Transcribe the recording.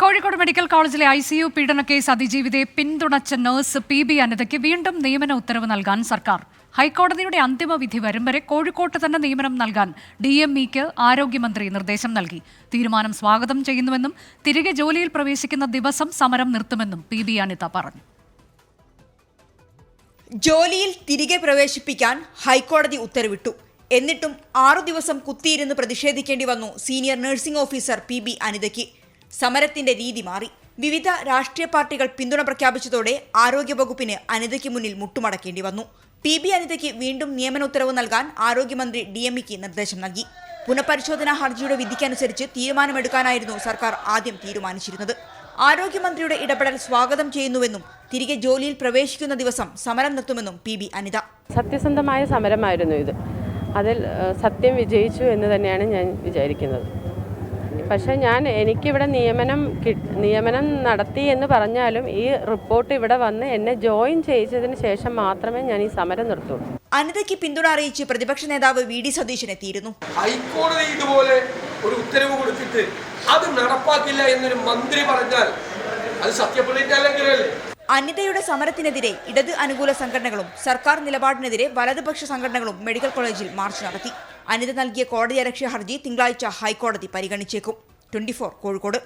Kozhikode medical കോളേജിലെ I C U case അതിജീവിതയെ പിന്തുണച്ച നഴ്സ് പി ബി അനിതയ്ക്ക് വീണ്ടും നിയമന ഉത്തരവ് നൽകാൻ സർക്കാർ. ഹൈക്കോടതിയുടെ അന്തിമ വിധി വരും വരെ കോഴിക്കോട്ട് തന്നെ നിയമനം നൽകാൻ ഡി എം ഇക്ക് ആരോഗ്യമന്ത്രി നിർദ്ദേശം നൽകി. തീരുമാനം സ്വാഗതം ചെയ്യുന്നുവെന്നും തിരികെ ജോലിയിൽ പ്രവേശിക്കുന്ന ദിവസം സമരം നിർത്തുമെന്നും പി ബി അനിത പറഞ്ഞു. ജോലിയിൽ തിരികെ പ്രവേശിപ്പിക്കാൻ ഹൈക്കോടതി ഉത്തരവിട്ടു. എന്നിട്ടും ആറു ദിവസം കുത്തിയിരുന്ന് പ്രതിഷേധിക്കേണ്ടി വന്നു senior nursing officer P B അനിതയ്ക്ക്. സമരത്തിന്റെ രീതി മാറി. വിവിധ രാഷ്ട്രീയ പാർട്ടികൾ പിന്തുണ പ്രഖ്യാപിച്ചതോടെ ആരോഗ്യവകുപ്പിന് അനിതയ്ക്ക് മുന്നിൽ മുട്ടുമടക്കേണ്ടി വന്നു. പി ബി അനിതയ്ക്ക് വീണ്ടും നിയമന ഉത്തരവ് നൽകാൻ ആരോഗ്യമന്ത്രി ഡി എം ഇക്ക് നിർദ്ദേശം നൽകി. പുനഃപരിശോധനാ ഹർജിയുടെ വിധിക്കനുസരിച്ച് തീരുമാനമെടുക്കാനായിരുന്നു സർക്കാർ ആദ്യം തീരുമാനിച്ചിരുന്നത്. ആരോഗ്യമന്ത്രിയുടെ ഇടപെടൽ സ്വാഗതം ചെയ്യുന്നുവെന്നും തിരികെ ജോലിയിൽ പ്രവേശിക്കുന്ന ദിവസം സമരം നിർത്തുമെന്നും പി ബി അനിത. സത്യസന്ധമായ സമരമായിരുന്നു ഇത്. അതിൽ സത്യം വിജയിച്ചു എന്ന് തന്നെയാണ് ഞാൻ വിചാരിക്കുന്നത്. പക്ഷേ ഞാൻ എനിക്കിവിടെ നിയമനം നിയമനം നടത്തി എന്ന് പറഞ്ഞാലും ഈ റിപ്പോർട്ട് ഇവിടെ വന്ന് എന്നെ ജോയിൻ ചെയ്യിച്ചതിന് ശേഷം മാത്രമേ ഞാൻ ഈ സമരം നിർത്തുള്ളൂ. അനിതയ്ക്ക് പിന്തുണ അറിയിച്ച് പ്രതിപക്ഷ നേതാവ് വി ഡി സതീശൻ എത്തിയിരുന്നു. ഹൈക്കോടതി ഇതുപോലെ ഒരു ഉത്തരവ് കൊടുത്തിട്ട് അത് നടപ്പാക്കില്ല എന്നൊരു മന്ത്രി പറഞ്ഞാൽ അത് സത്യപ്രതിജ്ഞ ലംഘനമല്ലേ അനിതയുടെ സമരത്തിനെതിരെ ഇടത് അനുകൂല സംഘടനകളും സർക്കാർ നിലപാടിനെതിരെ വലതുപക്ഷ സംഘടനകളും മെഡിക്കൽ കോളേജിൽ മാർച്ച് നടത്തി. അനിത നൽകിയ കോടതി അലക്ഷ്യ ഹർജി തിങ്കളാഴ്ച ഹൈക്കോടതി പരിഗണിച്ചേക്കും. ട്വന്റി കോഴിക്കോട്.